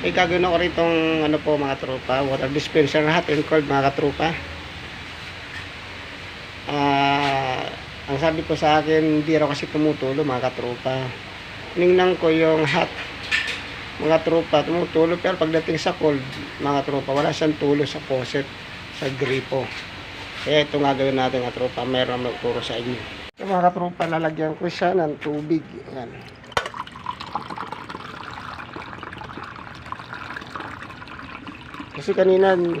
May gagawin ako rito ano po mga tropa, water dispenser na hot and cold mga katropa. Ah, ang sabi ko sa akin, hindi raw kasi tumutulo mga katropa. Ningnan ko yung hot mga tropa, tumutulo pero pagdating sa cold, mga tropa, wala siyang tulo sa faucet, sa gripo. Kaya ito nga gawin natin mga tropa, meron magturo sa inyo. Mga katropa, lalagyan ko siya ng tubig. Ayan. Kasi kanina hindi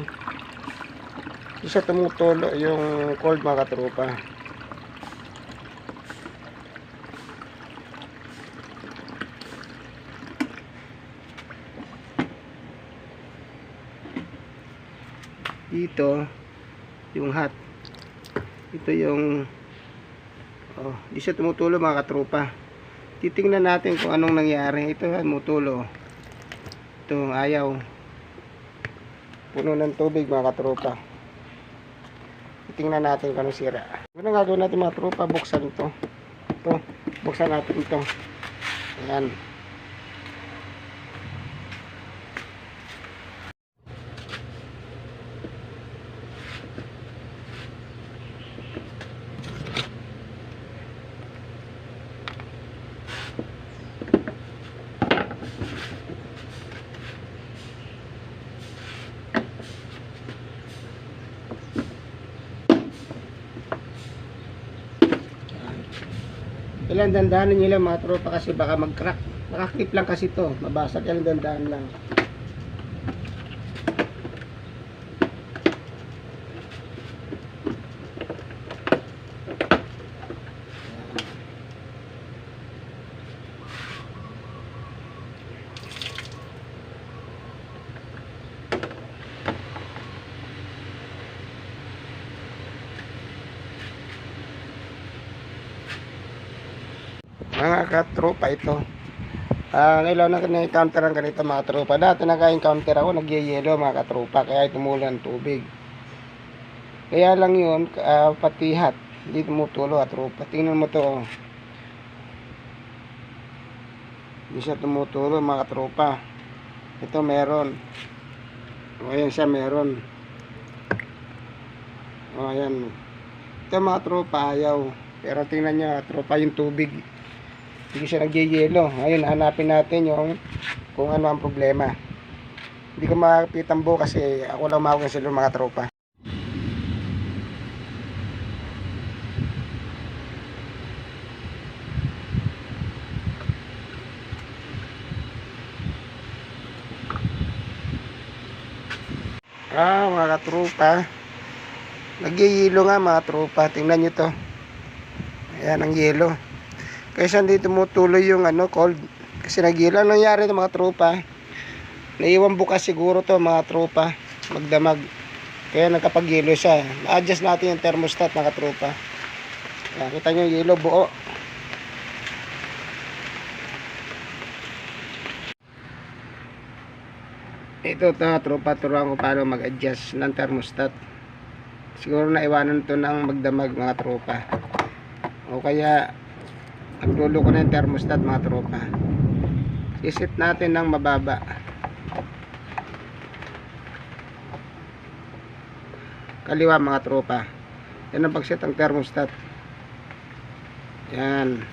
siya tumutulo yung cold mga katropa. Dito yung hot. Ito yung oh, di siya tumutulo mga katropa. Titingnan natin kung anong nangyari. Ito tumutulo. Ito ayaw puno ng tubig mga katropa. Tingnan natin kung ano sira. Ano gagawin natin mga tropa buksan ito ito. Buksan natin ito. Ayan Kailangan dandanan nyo lang mga tropa kasi baka mag-crack. Nakakip lang kasi to. Mabasag. Kailangan dandahan lang. Mga katropa ito. Ah ngayon lang na-encounter ang ganito mga tropa dati naka-encounter ako nagyayelo mga katropa. Kaya tumulo ang tubig. Kaya lang yun ah, patihat hindi tumutulo at tropa. Tingnan mo to oh. hindi siya tumutulo mga katropa. Ito meron. O ayan siya meron. O ayan. Ito mga tropa ayaw. Pero tingnan nyo tropa yung tubig hindi siya nagyayelo. Ngayon, hanapin natin yung kung ano ang problema. Hindi ko makapitan buo kasi ako lang mawag sila mga tropa. Ah, mga katropa. Nagyayelo nga mga tropa. Tingnan nyo to. Ayan ang yelo. Kaysa hindi tumutuloy yung ano, cold. Kasi nagila. Nangyari ito mga tropa? Naiwan bukas siguro to mga tropa. Magdamag. Kaya nagkapagyelo siya. Na-adjust natin yung thermostat mga tropa. Ayan, kita nyo yung yelo buo. Ito to tropa turuan ko paano mag-adjust ng thermostat. Siguro na iwanan to ng magdamag mga tropa. O kaya Naglulo ko na yung thermostat mga tropa. Isit natin ng mababa. Kaliwa mga tropa. Yan ang pagset ng thermostat. Yan.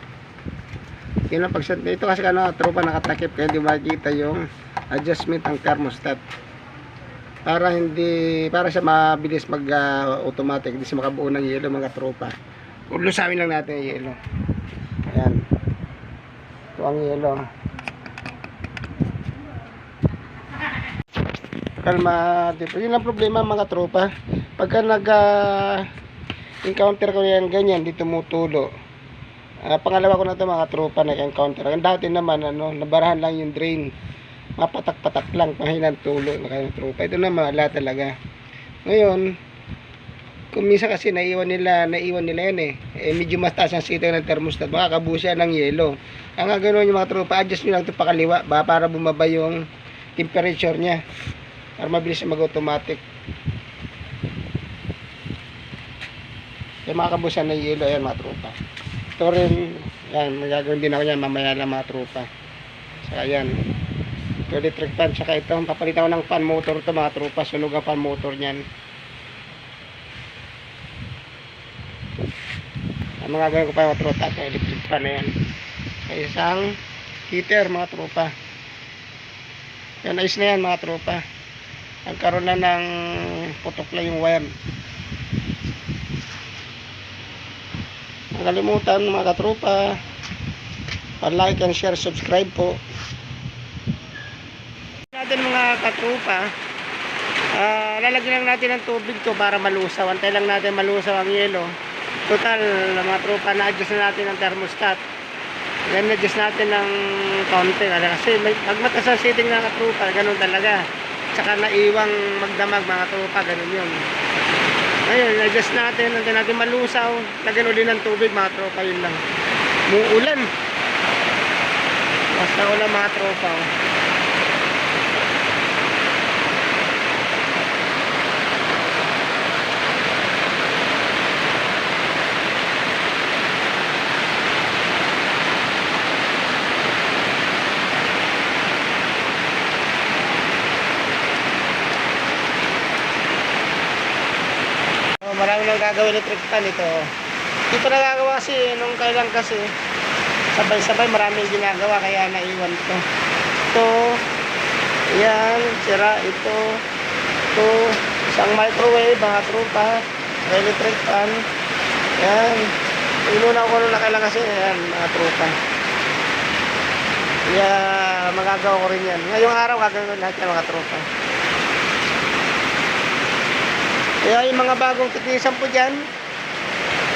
Yan ang pagset. Ito kasi ano, tropa nakatakip kaya di makikita yung adjustment ng thermostat. Para hindi, para siya mabilis mag uh, automatic, hindi siya makabuo ng yelo mga tropa. Ulusamin lang natin yung yelo. Ayan. Ito ang yelo. Kalma. Yun ang problema mga tropa. Pagka nag ah, encounter ko yan ganyan, di tumutulo. Ah, pangalawa ko na ito mga tropa nag-encounter. Ang dati naman, ano, nabarahan lang yung drain. Mapatak-patak lang, pahinang tulo na kayo tropa. Ito naman, wala talaga. Ngayon, kung minsan kasi naiwan nila, naiwan nila yan eh. eh medyo mataas ang sitaw ng thermostat, makakabusa ng yelo. Ang ganoon yung mga tropa, adjust nyo lang ito pakaliwa ba, para bumaba yung temperature niya. Para mabilis mag-automatic. Kaya makakabusa ng yelo, ayan mga tropa. Ito rin, yan, magagawin din ako yan mamaya lang mga tropa. So, ayan. electric fan. Tsaka ito, papalitan ko ng fan motor to mga tropa. Sunog ang fan motor niyan. Ang mga ko pa mga tropa, ito electric fan na yan. May isang heater mga tropa. Yan, ayos na yan mga tropa. Nagkaroon na ng putok lang yung wire. Ang kalimutan mga katropa, pa-like and share, subscribe po. Natin mga katropa, ah lalagyan lang natin ng tubig to para malusaw. Antay lang natin malusaw ang yelo. Total, mga tropa, na-adjust na natin ang thermostat. Yan, na-adjust natin ng konti. Kasi pag mataas ang setting ng katropa, ganun talaga. Tsaka naiwang magdamag mga tropa, ganun yun. Ngayon, adjust natin, natin natin malusaw. Lagyan ulit ng tubig mga tropa, yun lang. Muulan. Basta ulan mga tropa. oh. Marami nang gagawin electric fan ito. Pa nagagawa kasi nung kailan kasi sabay-sabay marami yung ginagawa kaya naiwan ko. Ito, yan, sira ito, ito, isang microwave, mga trupa, electric fan, yan. Inuna ko nung nakailan kasi, yan, mga trupa. Kaya magagawa ko rin yan. Ngayong araw gagawin yan mga trupa. Kaya yung mga bagong teknisan po dyan,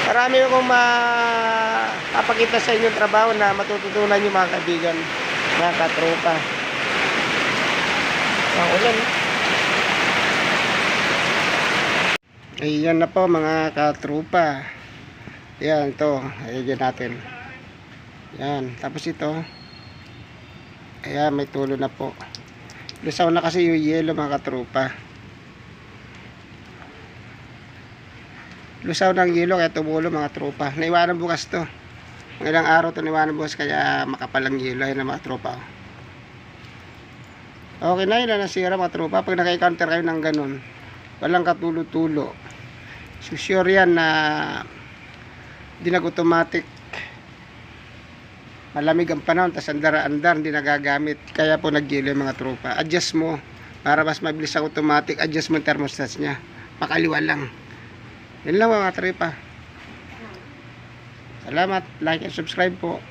marami akong mapapakita sa inyong trabaho na matututunan yung mga kaibigan, mga katropa. Ang ulan. Ayan na po mga katropa. Yan, ito. Ayan natin. Yan. Tapos ito. Ayan, may tulo na po. Lusaw na kasi yung yelo mga katropa. Lusaw ng yelo kaya tumulo mga tropa. Naiwanan bukas to. Ng ilang araw to naiwanan bukas kaya makapal ang yelo ayun ang mga tropa okay na yun na nasira mga tropa? Pag naka-counter kayo ng ganun walang katulo-tulo. So sure yan na di nag-automatic. Malamig ang panahon tas andar-andar hindi nagagamit. Kaya po nag-yelo yung mga tropa. Adjust mo para mas mabilis ang automatic adjust mo yung thermostat nya pakaliwa lang yun lang mga tripa. Salamat. Like and subscribe po.